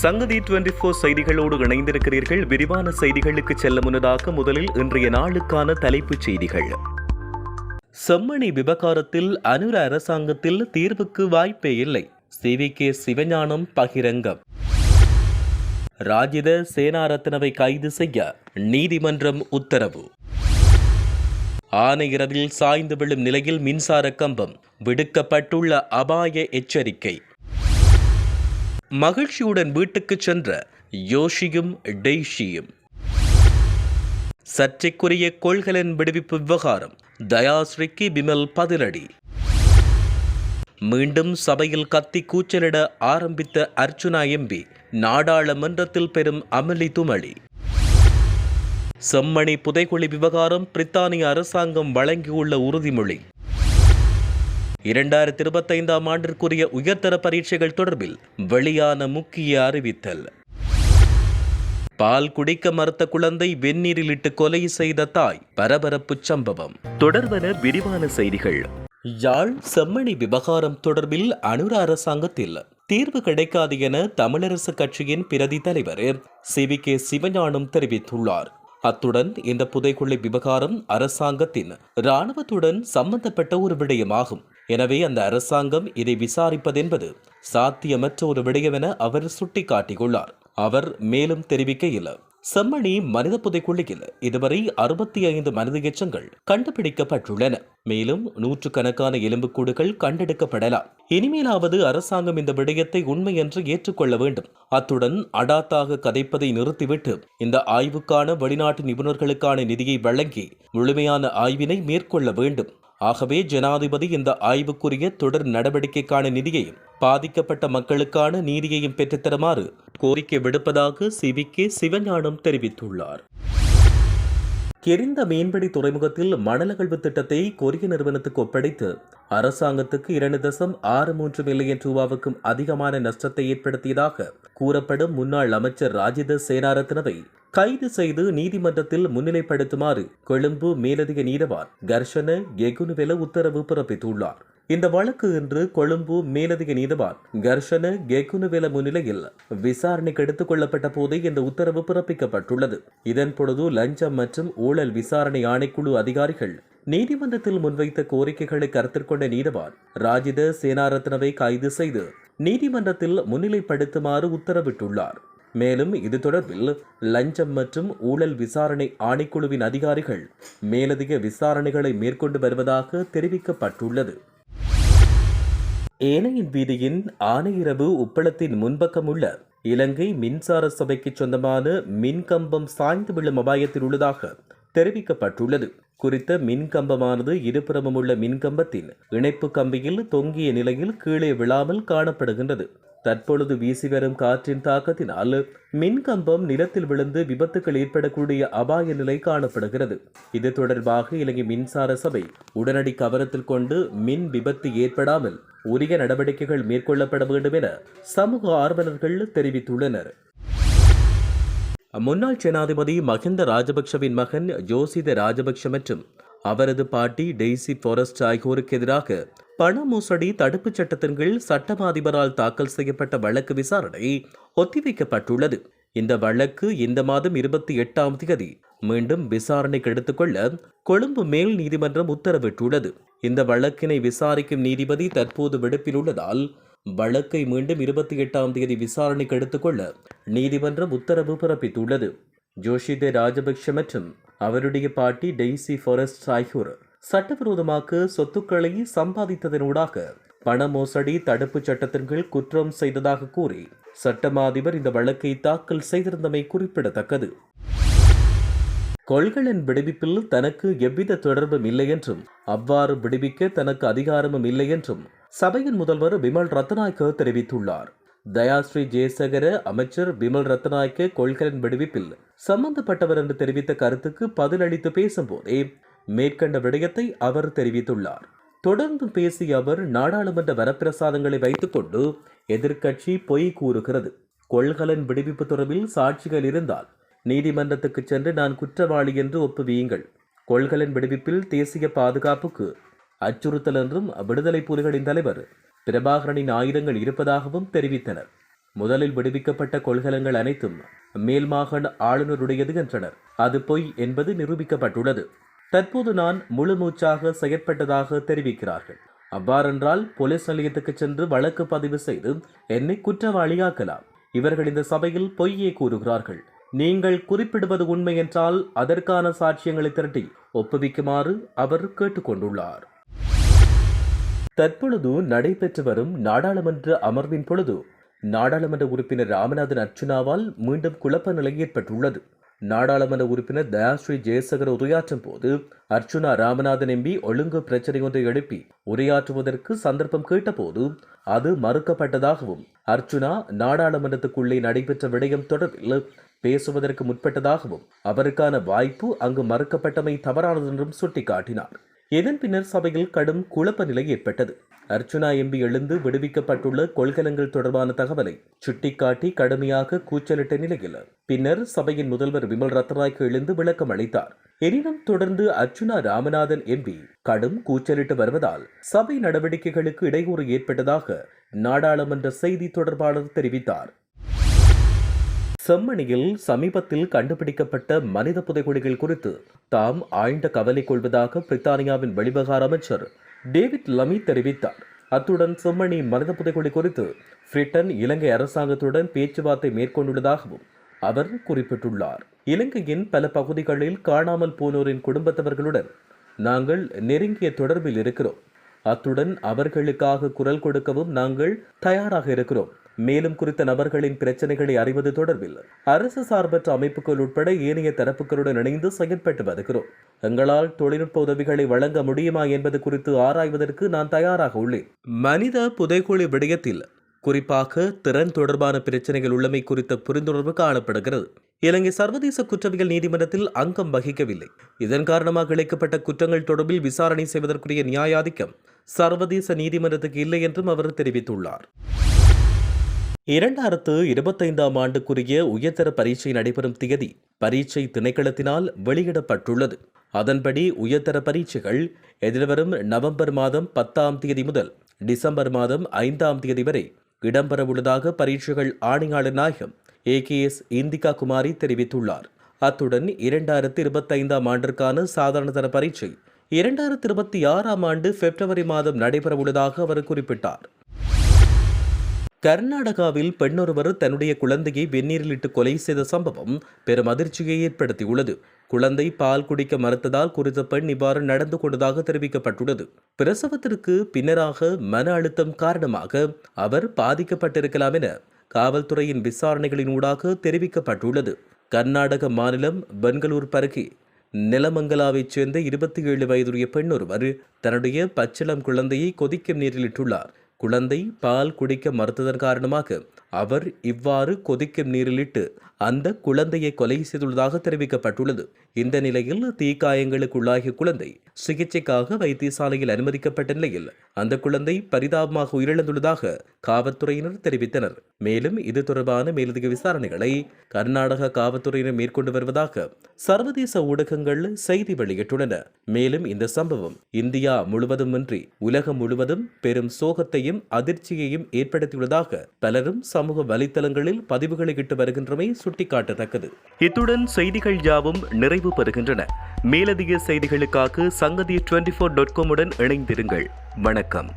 சங்கதி twenty four செய்திகளோடு இணைந்திருக்கிறீர்கள். விரிவான செய்திகளுக்கு செல்ல முன்னதாக முதலில் இன்றைய நாளுக்கான தலைப்புச் செய்திகள். செம்மணி விவகாரத்தில் அனுர அரசாங்கத்தில் தீர்வுக்கு வாய்ப்பே இல்லை. சிவி கே சிவஞானம் பகிரங்கம். ராஜித சேனாரத்னவை கைது செய்ய நீதிமன்றம் உத்தரவு. ஆனையிரவில் சாய்ந்து விழும் நிலையில் மின்சார கம்பம். விடுக்கப்பட்டுள்ள அபாய எச்சரிக்கை. மகிழ்ச்சியுடன் வீட்டுக்கு சென்ற யோஷியும் டெய்ஷியும். சர்ச்சைக்குரிய கொள்கலன் விடுவிப்பு விவகாரம் தயாஸ்ரீக்கு பிமல் பதிலடி. மீண்டும் சபையில் கத்தி கூச்சலிட ஆரம்பித்த அர்ச்சுனா எம்பி நாடாளுமன்றத்தில் பெரும் அமளி துமளி. செம்மணி புதைக்குழி விவகாரம் பிரித்தானிய அரசாங்கம் வழங்கியுள்ள உறுதிமொழி. இரண்டாயிரத்தி இருபத்தைந்தாம் ஆண்டிற்குரிய உயர்தர பரீட்சைகள் தொடர்பில் வெளியான முக்கிய அறிவித்தல். பால் குடிக்க மறுத்த குழந்தை வெந்நீரில் இட்டு கொலை செய்த தாய் பரபரப்பு சம்பவம். தொடர்வன விரிவான செய்திகள். யாழ் செம்மணி விவகாரம் தொடர்பில் அனுர அரசாங்கத்தில் தீர்வு கிடைக்காது என தமிழரசு கட்சியின் பிரதி தலைவர் சி. வி. கே. சிவஞானம் தெரிவித்துள்ளார். அத்துடன் இந்த புதைக்குழி விவகாரம் அரசாங்கத்தின் இராணுவத்துடன் சம்பந்தப்பட்ட ஒரு விடயமாகும். எனவே அந்த அரசாங்கம் இதை விசாரிப்பதென்பது சாத்தியமற்ற ஒரு விடயமென அவர் சுட்டிக்காட்டியுள்ளார். அவர் மேலும் தெரிவிக்கையில் செம்மணி மனித புதைக்குழியில் இதுவரை அறுபத்தி ஐந்து மனித எச்சங்கள் கண்டுபிடிக்கப்பட்டுள்ளன. மேலும் நூற்றுக்கணக்கான எலும்புக்கூடுகள் கண்டெடுக்கப்படலாம். இனிமேலாவது அரசாங்கம் இந்த விடயத்தை உண்மை என்று ஏற்றுக்கொள்ள வேண்டும். அத்துடன் அடாத்தாக கதைப்பதை நிறுத்திவிட்டு இந்த ஆய்வுக்கான வெளிநாட்டு நிபுணர்களுக்கான நிதியை வழங்கி முழுமையான ஆய்வினை மேற்கொள்ள வேண்டும். ஆகவே ஜனாதிபதி இந்த ஆய்வுக்குரிய தொடர் நடவடிக்கைக்கான நிதியையும் பாதிக்கப்பட்ட மக்களுக்கான நீதியையும் பெற்றுத்தருமாறு கோரிக்கை விடுப்பதாக சிவி கே சிவஞானம் தெரிவித்துள்ளார். கெரிந்த மீன்பிடி துறைமுகத்தில் மணலகழ்வு திட்டத்தை கொரிய நிறுவனத்துக்கு ஒப்படைத்து அரசாங்கத்துக்கு இரண்டு தசம் ஆறு மூன்று மில்லியன் ரூபாவுக்கும் அதிகமான நஷ்டத்தை ஏற்படுத்தியதாக கூறப்படும் முன்னாள் அமைச்சர் ராஜித சேனாரத்னவை கைது செய்து நீதிமன்றத்தில் முன்னிலைப்படுத்துமாறு கொழும்பு மேலதிக நீதவான் கர்ஷன கெகுனுவெல உத்தரவு பிறப்பித்துள்ளார். இந்த வழக்கு இன்று கொழும்பு மேலதிக நீதவான் கர்ஷன கெகுனுவெல முன்னிலையில் விசாரணைக்கு எடுத்துக் கொள்ளப்பட்ட போதே இந்த உத்தரவு பிறப்பிக்கப்பட்டுள்ளது. இதன் பொழுது லஞ்சம் மற்றும் ஊழல் விசாரணை ஆணைக்குழு அதிகாரிகள் நீதிமன்றத்தில் முன்வைத்த கோரிக்கைகளை கருத்திற்கொண்ட நீதவான் ராஜித சேனாரத்னவை கைது செய்து நீதிமன்றத்தில் முன்னிலைப்படுத்துமாறு உத்தரவிட்டுள்ளார். மேலும் இது தொடர்பில் லஞ்சம் மற்றும் ஊழல் விசாரணை ஆணைக்குழுவின் அதிகாரிகள் மேலதிக விசாரணைகளை மேற்கொண்டு வருவதாக தெரிவிக்கப்பட்டுள்ளது. ஏனையின் வீதியின் ஆனையிரவு உப்பளத்தின் முன்பக்கம் உள்ள இலங்கை மின்சார சபைக்கு சொந்தமான மின்கம்பம் சாய்ந்து விழும் அபாயத்தில் உள்ளதாக தெரிவிக்கப்பட்டுள்ளது. குறித்த மின்கம்பமானது இருபுறமும் உள்ள மின்கம்பத்தின் இணைப்பு கம்பியில் தொங்கிய நிலையில் கீழே விழாமல் காணப்படுகின்றது. தற்பொழுது வீசி வரும் காற்றின் தாக்கத்தினால் மின்கம்பம் நிலத்தில் விழுந்து விபத்துகள் ஏற்படக்கூடிய அபாய நிலை காணப்படுகிறது. இது தொடர்பாக இலங்கை மின்சார சபை உடனடி கவனத்தில் கொண்டு மின் விபத்து ஏற்படாமல் உரிய நடவடிக்கைகள் மேற்கொள்ளப்பட வேண்டும் என சமூக ஆர்வலர்கள் தெரிவித்துள்ளனர். முன்னாள் ஜனாதிபதி மஹிந்த ராஜபக்ஷவின் மகன் யோசித ராஜபக்ஷ மற்றும் அவரது பாட்டி டெய்சி ஃபாரஸ்ட் ஆகியோருக்கு எதிராக பண மோசடி தடுப்புச் சட்டத்தின் கீழ் சட்டமா அதிபரால் தாக்கல் செய்யப்பட்ட வழக்கு விசாரணை ஒத்திவைக்கப்பட்டுள்ளது. இந்த வழக்கு இந்த மாதம் இருபத்தி எட்டாம் தேதி மீண்டும் விசாரணைக்கு எடுத்துக்கொள்ள கொழும்பு மேல் நீதிமன்றம் உத்தரவிட்டுள்ளது. இந்த வழக்கினை விசாரிக்கும் நீதிபதி தற்போது விடுப்பில் உள்ளதால் வழக்கை மீண்டும் இருபத்தி எட்டாம் தேதி விசாரணைக்கு எடுத்துக்கொள்ள நீதிமன்றம் உத்தரவு பிறப்பித்துள்ளது. ஜோஷிதே ராஜபக்ஷ மற்றும் அவருடைய பாட்டி டெய்சி ஃபாரஸ்ட் ஆகியோர் சட்டவிரோதமாக சொத்துக்களை சம்பாதித்ததனூடாக பண மோசடி தடுப்புச் சட்டத்தின் கீழ் குற்றம் செய்ததாக கூறி சட்டமா அதிபர் இந்த வழக்கை தாக்கல் செய்திருந்தமை குறிப்பிடத்தக்கது. கொள்கலின் விடுவிப்பில் தனக்கு எவ்வித தொடர்பும் இல்லை என்றும் அவ்வாறு விடுவிக்க தனக்கு அதிகாரமும் இல்லை என்றும் சபையின் முதல்வர் விமல் ரத்நாயக்க தெரிவித்துள்ளார். தயாஸ்ரீ ஜெயசேகர அமைச்சர் விமல் ரத்நாயக்க கொள்கலன் விடுவிப்பில் சம்பந்தப்பட்டவர் என்று தெரிவித்த கருத்துக்கு பதிலளித்து பேசும்போதே மேற்கண்ட விடயத்தை அவர் தெரிவித்துள்ளார். தொடர்ந்து பேசிய அவர் நாடாளுமன்ற வரப்பிரசாதங்களை வைத்துக்கொண்டு எதிர்க்கட்சி பொய் கூறுகிறது. கொள்கலன் விடுவிப்பு தொடர்பில் சாட்சிகள் இருந்தால் நீதிமன்றத்துக்கு சென்று நான் குற்றவாளி என்று ஒப்புவியுங்கள். கொள்கலன் விடுவிப்பில் தேசிய பாதுகாப்புக்கு அச்சுறுத்தல் என்றும் விடுதலை புலிகளின் தலைவர் பிரபாகரனின் ஆயுதங்கள் இருப்பதாகவும் தெரிவித்தனர். முதலில் விடுவிக்கப்பட்ட கொள்கலங்கள் அனைத்தும் மேல்மாகாண ஆளுநருடையது என்றனர். அது பொய் என்பது நிரூபிக்கப்பட்டுள்ளது. தற்போது நான் முழு மூச்சாக செயற்பட்டதாக தெரிவிக்கிறார்கள். அவ்வாறென்றால் போலீஸ் நிலையத்துக்கு சென்று வழக்கு பதிவு செய்து என்னை குற்றவாளியாக்கலாம். இவர்கள் இந்த சபையில் பொய்யே கூறுகிறார்கள். நீங்கள் குறிப்பிடுவது உண்மை என்றால் அதற்கான சாட்சியங்களை திரட்டி ஒப்புவிக்குமாறு அவர் கேட்டுக்கொண்டுள்ளார். தற்பொழுது நடைபெற்று வரும் நாடாளுமன்ற அமர்வின் பொழுது நாடாளுமன்ற உறுப்பினர் ராமநாதன் அர்ச்சுனாவால் மீண்டும் குழப்ப நிலை ஏற்பட்டுள்ளது. நாடாளுமன்ற உறுப்பினர் தயாஸ்ரீ ஜெயசகர் உரையாற்றும் போது அர்ச்சுனா ராமநாதன் எம்பி ஒழுங்கு பிரச்சனை ஒன்றை எழுப்பி உரையாற்றுவதற்கு சந்தர்ப்பம் கேட்டபோது அது மறுக்கப்பட்டதாகவும் அர்ச்சுனா நாடாளுமன்றத்துக்குள்ளே நடைபெற்ற விடயம் தொடர்பில் பேசுவதற்கு முற்பட்டதாகவும் அவருக்கான வாய்ப்பு அங்கு மறுக்கப்பட்டமை தவறானது என்றும் சுட்டிக்காட்டினார். இதன் பின்னர் சபையில் கடும் குழப்ப நிலை ஏற்பட்டது. அர்ச்சுனா எம்பி எழுந்து விடுவிக்கப்பட்டுள்ள கொள்கலங்கள் தொடர்பான தகவலை சுட்டிக்காட்டி கடுமையாக கூச்சலிட்ட நிலையில் பின்னர் சபையின் முதல்வர் விமல் ரத்னாய்க்கு எழுந்து விளக்கம் அளித்தார். எனினும் தொடர்ந்து அர்ச்சுனா ராமநாதன் எம்பி கடும் கூச்சலிட்டு வருவதால் சபை நடவடிக்கைகளுக்கு இடையூறு ஏற்பட்டதாக நாடாளுமன்ற செய்தி தொடர்பாளர் தெரிவித்தார். செம்மணியில் சமீபத்தில் கண்டுபிடிக்கப்பட்ட மனித புதைகுழிகள் குறித்து தாம் ஆழ்ந்த கவலை கொள்வதாக பிரித்தானியாவின் வெளிவகார அமைச்சர் டேவிட் லமி தெரிவித்தார். அத்துடன் செம்மணி மனித புதைகுழி குறித்து பிரிட்டன் இலங்கை அரசாங்கத்துடன் பேச்சுவார்த்தை மேற்கொண்டுள்ளதாகவும் அவர் குறிப்பிட்டுள்ளார். இலங்கையின் பல பகுதிகளில் காணாமல் போனோரின் குடும்பத்தவர்களுடன் நாங்கள் நெருங்கிய தொடர்பில் இருக்கிறோம். அத்துடன் அவர்களுக்காக குரல் கொடுக்கவும் நாங்கள் தயாராக இருக்கிறோம். மேலும் குறித்த நபர்களின் பிரச்சனைகளை அறிவது தொடர்பில் அரசு சார்பற்ற அமைப்புகள் உட்பட ஏனைய தரப்புகளுடன் இணைந்து செயற்பட்டு வருகிறோம். எங்களால் தொழில்நுட்ப உதவிகளை வழங்க முடியுமா என்பது குறித்து ஆராய்வதற்கு நான் தயாராக உள்ளேன். மனித புதைக்குழி விடயத்தில் குறிப்பாக திறன் தொடர்பான பிரச்சனைகள் உள்ளமை குறித்த புரிந்துணர்வு காணப்படுகிறது. இலங்கை சர்வதேச குற்றவியல் நீதிமன்றத்தில் அங்கம் வகிக்கவில்லை. இதன் காரணமாக இழைக்கப்பட்ட குற்றங்கள் தொடர்பில் விசாரணை செய்வதற்குரிய நியாயாதிக்கம் சர்வதேச நீதிமன்றத்துக்கு இல்லை என்றும் அவர் தெரிவித்துள்ளார். இரண்டாயிரத்து இருபத்தைந்தாம் ஆண்டுக்குரிய உயர்தர பரீட்சை நடைபெறும் திகதி பரீட்சை திணைக்களத்தினால் வெளியிடப்பட்டுள்ளது. அதன்படி உயர்தர பரீட்சைகள் எதிர்வரும் நவம்பர் மாதம் பத்தாம் தேதி முதல் டிசம்பர் மாதம் ஐந்தாம் தேதி வரை இடம்பெறவுள்ளதாக பரீட்சைகள் ஆணையாளர் நாயகம் A K S Indika Kumari தெரிவித்துள்ளார். அத்துடன் இரண்டாயிரத்து இருபத்தைந்தாம் ஆண்டிற்கான சாதாரணதர பரீட்சை இரண்டாயிரத்து இருபத்தி ஆறாம் ஆண்டு பிப்ரவரி மாதம் நடைபெறவுள்ளதாக அவர் குறிப்பிட்டார். கர்நாடகாவில் பெண்ணொருவர் தன்னுடைய குழந்தையை வெந்நீரில் இட்டு கொலை செய்த சம்பவம் பெரும் அதிர்ச்சியை ஏற்படுத்தியுள்ளது. குழந்தை பால் குடிக்க மறுத்ததால் குறித்த பெண் இவ்வாறு நடந்து கொண்டதாக தெரிவிக்கப்பட்டுள்ளது. பிரசவத்திற்கு பின்னராக மன அழுத்தம் காரணமாக அவர் பாதிக்கப்பட்டிருக்கலாம் என காவல்துறையின் விசாரணைகளின் ஊடாக தெரிவிக்கப்பட்டுள்ளது. கர்நாடக மாநிலம் பெங்களூர் பருகே நிலமங்கலாவைச் சேர்ந்த இருபத்தி ஏழு வயதுடைய பெண் ஒருவர் தன்னுடைய பச்சிளம் குழந்தையை கொதிக்கும் நீரில் இட்டுள்ளார். குழந்தை பால் குடிக்க மறுத்ததன் காரணமாக அவர் இவ்வாறு கொதிக்கும் நீரிலிட்டு அந்த குழந்தையை கொலை செய்துள்ளதாக தெரிவிக்கப்பட்டுள்ளது. இந்த நிலையில் தீக்காயங்களுக்கு உள்ளாகிய குழந்தை சிகிச்சைக்காக வைத்தியசாலையில் அனுமதிக்கப்பட்ட நிலையில் அந்த குழந்தை பரிதாபமாக உயிரிழந்துள்ளதாக காவல்துறையினர் தெரிவித்தனர். மேலும் இது தொடர்பான மேலதிக விசாரணைகளை கர்நாடக காவல்துறையினர் மேற்கொண்டு வருவதாக சர்வதேச ஊடகங்கள் செய்தி வெளியிட்டுள்ளன. மேலும் இந்த சம்பவம் இந்தியா முழுவதுமின்றி உலகம் முழுவதும் பெரும் சோகத்தையும் அதிர்ச்சியையும் ஏற்படுத்தியுள்ளதாக பலரும் சமூக வலைத்தளங்களில் பதிவுகளை இட்டு வருகின்றமை சுட்டிக்காட்டத்தக்கது. இத்துடன் செய்திகள் யாவும் நிறைவு பெறுகின்றன. மேலதிக செய்திகளுக்காக சங்கதி டுவெண்டி ஃபோர் டாட் காமுடன் இணைந்திருங்கள். வணக்கம்.